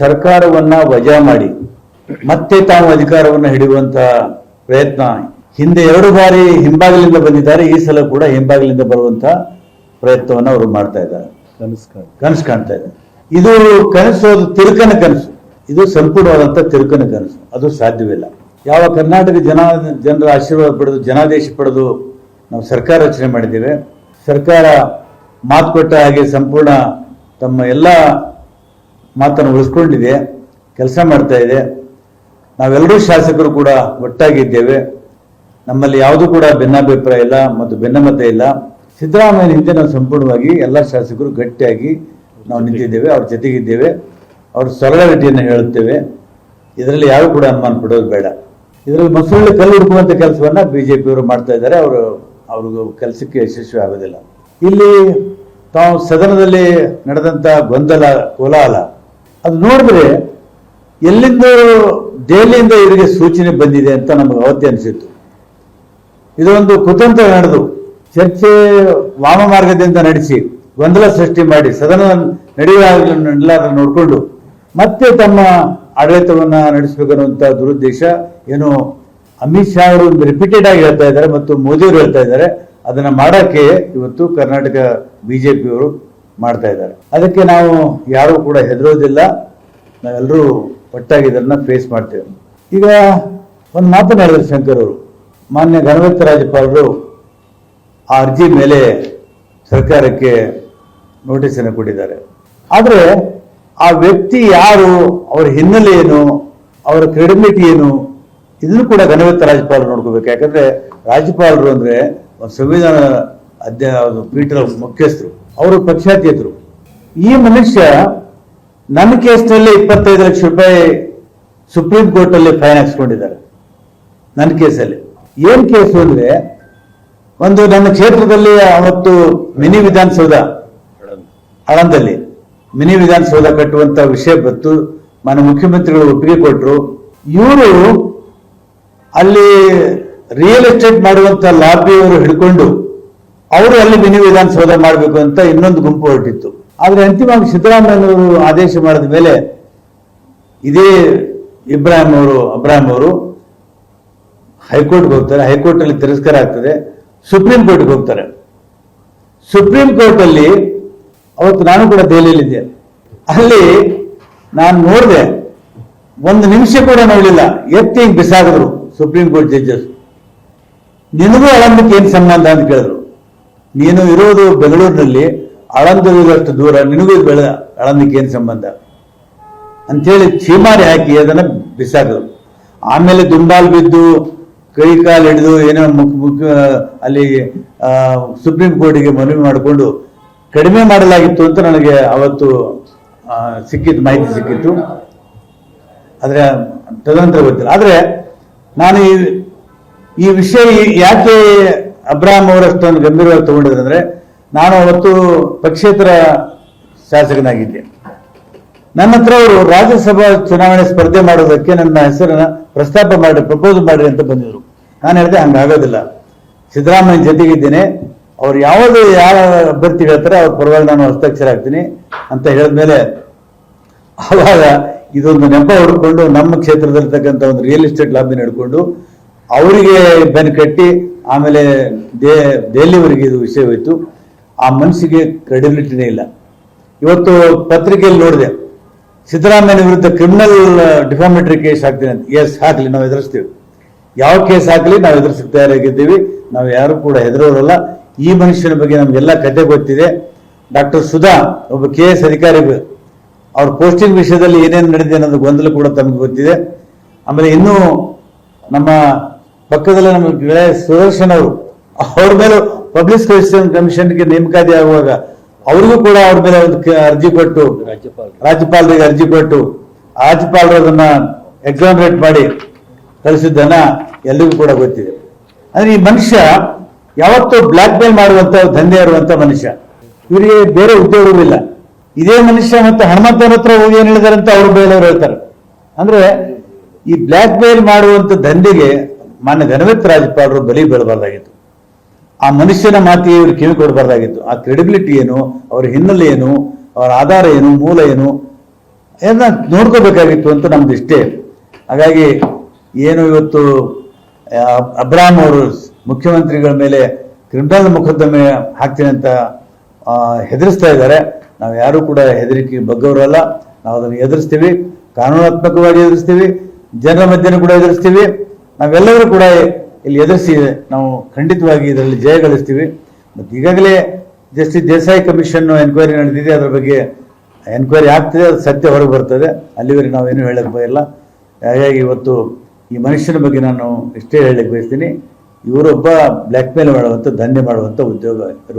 ಸರ್ಕಾರವನ್ನ ವಜಾ ಮಾಡಿ ಮತ್ತೆ ತಾವು ಅಧಿಕಾರವನ್ನು ಹಿಡಿಯುವಂತ ಪ್ರಯತ್ನ. ಹಿಂದೆ ಎರಡು ಬಾರಿ ಹಿಂಬಾಗಿಲಿಂದ ಬಂದಿದ್ದಾರೆ ಈ ಸಲ ಕೂಡ ಹಿಂಬಾಗಿಲಿಂದ ಬರುವಂತ ಪ್ರಯತ್ನವನ್ನು ಅವರು ಮಾಡ್ತಾ ಇದ್ದಾರೆ. ಕನಸು ಕಾಣ್ತಾ ಇದೆ. ಇದು ಕನಸು ಅದು ತಿರುಕನ ಕನಸು. ಇದು ಸಂಪೂರ್ಣವಾದಂತಹ ತಿರುಕನ ಕನಸು. ಅದು ಸಾಧ್ಯವಿಲ್ಲ. ಯಾವ ಕರ್ನಾಟಕ ಜನ ಜನರ ಆಶೀರ್ವಾದ ಪಡೆದು ಜನಾದೇಶ ಪಡೆದು ನಾವು ಸರ್ಕಾರ ರಚನೆ ಮಾಡಿದ್ದೇವೆ. ಸರ್ಕಾರ ಮಾತು ಕೊಟ್ಟ ಹಾಗೆ ಸಂಪೂರ್ಣ ತಮ್ಮ ಎಲ್ಲ ಮಾತನ್ನು ಉಳಿಸ್ಕೊಂಡಿದೆ, ಕೆಲಸ ಮಾಡ್ತಾ ಇದೆ. ನಾವೆಲ್ಲರೂ ಶಾಸಕರು ಕೂಡ ಒಟ್ಟಾಗಿದ್ದೇವೆ. ನಮ್ಮಲ್ಲಿ ಯಾವುದೂ ಕೂಡ ಭಿನ್ನಾಭಿಪ್ರಾಯ ಇಲ್ಲ ಮತ್ತು ಭಿನ್ನಮತ ಇಲ್ಲ. ಸಿದ್ದರಾಮಯ್ಯ ಹಿಂದೆ ನಾವು ಸಂಪೂರ್ಣವಾಗಿ ಎಲ್ಲ ಶಾಸಕರು ಗಟ್ಟಿಯಾಗಿ ನಾವು ನಿಂತಿದ್ದೇವೆ, ಅವ್ರ ಜೊತೆಗಿದ್ದೇವೆ. ಅವ್ರ ಸೊಲಗಾರಿಟಿಯನ್ನು ಹೇಳುತ್ತೇವೆ. ಇದರಲ್ಲಿ ಯಾರು ಕೂಡ ಅನುಮಾನ ಪಡೋದು ಬೇಡ. ಇದರಲ್ಲಿ ಮಸೂಳೆ ಕಲ್ಲು ಹುಡುಕುವಂತ ಕೆಲಸವನ್ನ ಬಿಜೆಪಿಯವರು ಮಾಡ್ತಾ ಇದ್ದಾರೆ. ಅವರು, ಅವ್ರಿಗೂ ಕೆಲಸಕ್ಕೆ ಯಶಸ್ವಿ ಆಗೋದಿಲ್ಲ. ಇಲ್ಲಿ ತಾವು ಸದನದಲ್ಲಿ ನಡೆದಂತ ಗೊಂದಲ, ಕೋಲಾಹಲ ಅದು ನೋಡಿದ್ರೆ ಎಲ್ಲಿಂದ ದೆಹಲಿಯಿಂದ ಇವರಿಗೆ ಸೂಚನೆ ಬಂದಿದೆ ಅಂತ ನಮಗೆ ಅವತ್ತೆ ಅನಿಸಿತ್ತು. ಇದೊಂದು ಕುತಂತ್ರ ನಡೆದು ಚರ್ಚೆ ವಾಮ ಮಾರ್ಗದಿಂದ ನಡೆಸಿ ಗೊಂದಲ ಸೃಷ್ಟಿ ಮಾಡಿ ಸದನ ನಡೆಯುವ ನೋಡಿಕೊಂಡು ಮತ್ತೆ ತಮ್ಮ ಆಡಳಿತವನ್ನು ನಡೆಸಬೇಕನ್ನುವಂಥ ದುರುದ್ದೇಶ ಏನು ಅಮಿತ್ ಶಾ ಅವರು ರಿಪೀಟೆಡ್ ಆಗಿ ಹೇಳ್ತಾ ಇದ್ದಾರೆ ಮತ್ತು ಮೋದಿಯವರು ಹೇಳ್ತಾ ಇದ್ದಾರೆ. ಅದನ್ನು ಮಾಡೋಕ್ಕೆ ಇವತ್ತು ಕರ್ನಾಟಕ ಬಿಜೆಪಿಯವರು ಮಾಡ್ತಾ ಇದ್ದಾರೆ. ಅದಕ್ಕೆ ನಾವು ಯಾರು ಕೂಡ ಹೆದರೋದಿಲ್ಲ. ನಾವೆಲ್ಲರೂ ಒಟ್ಟಾಗಿ ಇದನ್ನ ಫೇಸ್ ಮಾಡ್ತೇವೆ. ಈಗ ಒಂದು ಮಾತನಾಡಿದ್ರು ಶಂಕರ್ ಅವರು. ಮಾನ್ಯ ಗಣವತ್ತ ರಾಜ್ಯಪಾಲರು ಆ ಅರ್ಜಿ ಮೇಲೆ ಸರ್ಕಾರಕ್ಕೆ ನೋಟಿಸ್ ಅನ್ನು ಕೊಟ್ಟಿದ್ದಾರೆ. ಆದರೆ ಆ ವ್ಯಕ್ತಿ ಯಾರು, ಅವರ ಹಿನ್ನೆಲೆ ಏನು, ಅವರ ಕ್ರೆಡಿಬಿಲಿಟಿ ಏನು, ಇದನ್ನು ಕೂಡ ಗಣಪತಿ ರಾಜ್ಯಪಾಲರು ನೋಡ್ಕೋಬೇಕು. ಯಾಕಂದ್ರೆ ರಾಜ್ಯಪಾಲರು ಅಂದ್ರೆ ಒಂದು ಸಂವಿಧಾನ ಅಧ್ಯ ಪೀಠದ ಮುಖ್ಯಸ್ಥರು. ಅವರು ಪಕ್ಷಾತೀತರು. ಈ ಮನುಷ್ಯ ನನ್ನ ಕೇಸ್ನಲ್ಲಿ ಇಪ್ಪತ್ತೈದು ಲಕ್ಷ ರೂಪಾಯಿ ಸುಪ್ರೀಂ ಕೋರ್ಟ್ ಅಲ್ಲಿ ಫೈನ್ ಹಾಕ್ಸ್ಕೊಂಡಿದ್ದಾರೆ ನನ್ನ ಕೇಸಲ್ಲಿ. ಏನ್ ಕೇಸು ಅಂದ್ರೆ ಒಂದು ನನ್ನ ಕ್ಷೇತ್ರದಲ್ಲಿ ಅವತ್ತು ಮಿನಿ ವಿಧಾನಸೌಧ, ಆಳಂದಲ್ಲಿ ಮಿನಿ ವಿಧಾನಸೌಧ ಕಟ್ಟುವಂತ ವಿಷಯ ಬಂತು. ಮಾನ್ಯ ಮುಖ್ಯಮಂತ್ರಿಗಳು ಒಪ್ಪಿಗೆ ಕೊಟ್ಟರು ಇವರು ಅಲ್ಲಿ ರಿಯಲ್ ಎಸ್ಟೇಟ್ ಮಾಡುವಂತ ಲಾಬಿಯವರು ಹಿಡ್ಕೊಂಡು ಅವರು ಅಲ್ಲಿ ಮಿನಿ ವಿಧಾನಸೌಧ ಮಾಡಬೇಕು ಅಂತ ಇನ್ನೊಂದು ಗುಂಪು ಹೊರಟಿತ್ತು. ಆದ್ರೆ ಅಂತಿಮವಾಗಿ ಸಿದ್ದರಾಮಯ್ಯನವರು ಆದೇಶ ಮಾಡಿದ ಮೇಲೆ ಇದೇ ಇಬ್ರಾಹಿಂ ಅವರು ಅಬ್ರಾಹಿಂ ಅವರು ಹೈಕೋರ್ಟ್ಗೆ ಹೋಗ್ತಾರೆ. ಹೈಕೋರ್ಟಲ್ಲಿ ತಿರಸ್ಕಾರ ಆಗ್ತದೆ. ಸುಪ್ರೀಂ ಕೋರ್ಟ್ಗೆ ಹೋಗ್ತಾರೆ. ಸುಪ್ರೀಂ ಕೋರ್ಟಲ್ಲಿ ಅವತ್ತು ನಾನು ಕೂಡ ದೆಹಲಿಯಲ್ಲಿದ್ದೆ. ಅಲ್ಲಿ ನಾನು ನೋಡಿದೆ, ಒಂದು ನಿಮಿಷ ಕೂಡ ನೋಡಲಿಲ್ಲ. ಎತ್ತಿ ಹಿಂಗೆ ಬಿಸಾಕಿದ್ರು ಸುಪ್ರೀಂ ಕೋರ್ಟ್ ಜಡ್ಜಸ್. ನಿನಗೂ ಅಳಂಬಕ್ಕೆ ಏನು ಸಂಬಂಧ ಅಂತ ಕೇಳಿದ್ರು. ನೀನು ಇರೋದು ಬೆಂಗಳೂರಿನಲ್ಲಿ ಅಳಂದಿರುವುದಷ್ಟು ದೂರ, ನಿನಗೂ ಬೆಳ ಅಳಂದಕ್ಕೆ ಏನು ಸಂಬಂಧ? ಅಂಥೇಳಿ ಛೀಮಾರಿ ಹಾಕಿ ಅದನ್ನ ಬಿಸಾಕಿದ್ರು ಆಮೇಲೆ ದುಂಬಾಲ್ ಬಿದ್ದು, ಕೈ ಕಾಲು ಹಿಡಿದು ಏನೋ ಮುಖ ಮುಖ ಅಲ್ಲಿ ಸುಪ್ರೀಂ ಕೋರ್ಟಿಗೆ ಮನವಿ ಮಾಡಿಕೊಂಡು ಕಡಿಮೆ ಮಾಡಲಾಗಿತ್ತು ಅಂತ ನನಗೆ ಅವತ್ತು ಸಿಕ್ಕಿತ್ತು ಮಾಹಿತಿ ಸಿಕ್ಕಿತ್ತು. ಆದ್ರೆ ತದನಂತರ ಗೊತ್ತಿಲ್ಲ. ಆದ್ರೆ ನಾನು ಈ ವಿಷಯ ಯಾಕೆ ಅಬ್ರಾಹಂ ಅವರಷ್ಟೊಂದು ಗಂಭೀರವಾಗಿ ತಗೊಂಡಿದ್ರೆ ನಾನು ಅವತ್ತು ಪಕ್ಷೇತರ ಶಾಸಕನಾಗಿದ್ದೆ. ನನ್ನ ಹತ್ರ ಅವರು ರಾಜ್ಯಸಭಾ ಚುನಾವಣೆ ಸ್ಪರ್ಧೆ ಮಾಡೋದಕ್ಕೆ ನನ್ನ ಹೆಸರನ್ನ ಪ್ರಸ್ತಾಪ ಮಾಡಿ ಪ್ರಪೋಸ್ ಮಾಡಿ ಅಂತ ಬಂದಿದ್ರು. ನಾನು ಹೇಳಿದೆ ಹಂಗಾಗೋದಿಲ್ಲ ಸಿದ್ದರಾಮಯ್ಯ ಜೊತೆಗಿದ್ದೇನೆ. ಅವ್ರು ಯಾವುದು ಯಾರ ಅಭ್ಯರ್ಥಿ ಹೇಳ್ತಾರೆ ಅವ್ರ ಪರವಾಗಿ ನಾನು ಹಸ್ತಾಕ್ಷರ ಆಗ್ತೀನಿ ಅಂತ ಹೇಳಿದ್ಮೇಲೆ ಆವಾಗ ಇದೊಂದು ನೆಪ ಹುಡ್ಕೊಂಡು ನಮ್ಮ ಕ್ಷೇತ್ರದಲ್ಲಿರ್ತಕ್ಕಂಥ ಒಂದು ರಿಯಲ್ ಎಸ್ಟೇಟ್ ಲಾಬಿ ನಡ್ಕೊಂಡು ಅವರಿಗೆ ಬೆನ್ ಕಟ್ಟಿ ಆಮೇಲೆ ದೇ ದೆಹಲಿವರೆಗೆ ಇದು ವಿಷಯವಾಯಿತು ಆ ಮನಸ್ಸಿಗೆ ಕ್ರೆಡಿಬಿಲಿಟಿನೇ ಇಲ್ಲ. ಇವತ್ತು ಪತ್ರಿಕೆಯಲ್ಲಿ ನೋಡಿದೆ ಸಿದ್ದರಾಮಯ್ಯನ ವಿರುದ್ಧ ಕ್ರಿಮಿನಲ್ ಡಿಫಾಮೇಟರಿ ಕೇಸ್ ಹಾಕ್ತೀನಿ ಅಂತ. ಎಸ್ ಹಾಕಲಿ, ನಾವು ಎದುರಿಸ್ತೀವಿ. ಯಾವ ಕೇಸ್ ಹಾಕಲಿ, ನಾವು ಎದುರಿಸಕ್ಕೆ ತಯಾರಾಗಿದ್ದೀವಿ. ನಾವು ಯಾರು ಕೂಡ ಹೆದರೋರಲ್ಲ. ಈ ಮನುಷ್ಯನ ಬಗ್ಗೆ ನಮಗೆಲ್ಲ ಕತೆ ಗೊತ್ತಿದೆ. ಡಾಕ್ಟರ್ ಸುಧಾ, ಒಬ್ಬ ಕೆ ಎಸ್ ಅಧಿಕಾರಿ, ಅವ್ರ ಪೋಸ್ಟಿಂಗ್ ವಿಷಯದಲ್ಲಿ ಏನೇನು ನಡೆದಿದೆ ಅನ್ನೋದು ಗೊಂದಲ ಕೂಡ ತಮಗೆ ಗೊತ್ತಿದೆ. ಆಮೇಲೆ ಇನ್ನೂ ನಮ್ಮ ಪಕ್ಕದಲ್ಲಿ ನಮ್ಮ ಗೆಳೆಯ ಸುದರ್ಶನ್ ಅವರು ಅವ್ರ ಮೇಲೆ ಪಬ್ಲಿಕ್ ಕಮಿಷನ್ಗೆ ನೇಮಕಾತಿ ಆಗುವಾಗ ಅವ್ರಿಗೂ ಕೂಡ ಅವ್ರ ಮೇಲೆ ಒಂದು ಅರ್ಜಿ ಕೊಟ್ಟು ರಾಜ್ಯಪಾಲ ರಾಜ್ಯಪಾಲರಿಗೆ ಅರ್ಜಿ ಕೊಟ್ಟು ರಾಜ್ಯಪಾಲರು ಅದನ್ನ ಎಕ್ಸಾಮಿನೇಟ್ ಮಾಡಿ ಕಳಿಸಿದ್ದನ್ನ ಎಲ್ರಿಗೂ ಕೂಡ ಗೊತ್ತಿದೆ. ಅಂದ್ರೆ ಈ ಮನುಷ್ಯ ಯಾವತ್ತೂ ಬ್ಲಾಕ್ ಮೇಲ್ ಮಾಡುವಂತ ದಂಧೆ ಇರುವಂತ ಮನುಷ್ಯ. ಇವರಿಗೆ ಬೇರೆ ಉದ್ಯೋಗವಿಲ್ಲ ಇದೇ ಮನುಷ್ಯ ಮತ್ತೆ ಹನುಮಂತನ ಹತ್ರ ಹೋಗಿ ಏನ್ ಹೇಳಿದಾರೆ ಅಂತ ಅವ್ರ ಬೇರೆಯವ್ರು ಹೇಳ್ತಾರೆ. ಅಂದ್ರೆ ಈ ಬ್ಲಾಕ್ ಮೇಲ್ ಮಾಡುವಂತ ದಂಧೆಗೆ ಮಾನ್ಯ ಗಣಪತಿ ರಾಜ್ಯಪಾಲರು ಬಲಿ ಬೀಳಬಾರ್ದಾಗಿತ್ತು. ಆ ಮನುಷ್ಯನ ಮಾತಿಗೆ ಇವರು ಕಿವಿ ಕೊಡಬಾರ್ದಾಗಿತ್ತು. ಆ ಕ್ರೆಡಿಬಿಲಿಟಿ ಏನು, ಅವರ ಹಿನ್ನೆಲೆ ಏನು, ಅವರ ಆಧಾರ ಏನು, ಮೂಲ ಏನು, ಎಲ್ಲ ನೋಡ್ಕೋಬೇಕಾಗಿತ್ತು ಅಂತ ನಮ್ದು ಇಷ್ಟೇ. ಹಾಗಾಗಿ ಏನು ಇವತ್ತು ಅಬ್ರಾಮ್ ಅವರು ಮುಖ್ಯಮಂತ್ರಿಗಳ ಮೇಲೆ ಕ್ರಿಮಿನಲ್ ಮೊಕದ್ದಮೆ ಹಾಕ್ತೀನಿ ಅಂತ ಹೆದರಿಸ್ತಾ ಇದ್ದಾರೆ. ನಾವು ಯಾರು ಕೂಡ ಹೆದರಿಕೆ ಬಗ್ಗವರಲ್ಲ. ನಾವು ಅದನ್ನು ಎದುರಿಸ್ತೀವಿ. ಕಾನೂನಾತ್ಮಕವಾಗಿ ಎದುರಿಸ್ತೀವಿ. ಜನರ ಮಧ್ಯೆನೂ ಕೂಡ ಎದುರಿಸ್ತೀವಿ. ನಾವೆಲ್ಲರೂ ಕೂಡ ಇಲ್ಲಿ ಎದುರಿಸಿ ನಾವು ಖಂಡಿತವಾಗಿ ಇದರಲ್ಲಿ ಜಯ ಗಳಿಸ್ತೀವಿ. ಮತ್ತು ಈಗಾಗಲೇ ಜಸ್ಟಿಸ್ ದೇಸಾಯಿ ಕಮಿಷನ್ ಎನ್ಕ್ವೈರಿ ನಡೆದಿದೆ. ಅದರ ಬಗ್ಗೆ ಎನ್ಕ್ವೈರಿ ಆಗ್ತದೆ. ಅದು ಸತ್ಯ ಹೊರಗೆ ಬರ್ತದೆ. ಅಲ್ಲಿವರೆಗೆ ನಾವೇನು ಹೇಳಕ್ಕೆ ಬಯಲ್ಲ. ಹಾಗಾಗಿ ಇವತ್ತು ಈ ಮನುಷ್ಯನ ಬಗ್ಗೆ ನಾನು ಇಷ್ಟೇ ಹೇಳಕ್ಕೆ ಬಯಸ್ತೀನಿ. ಇವರೊಬ್ಬ ಬ್ಲ್ಯಾಕ್ ಮೇಲ್ ಮಾಡುವಂಥ ದಂಧೆ ಮಾಡುವಂಥ ಉದ್ಯೋಗ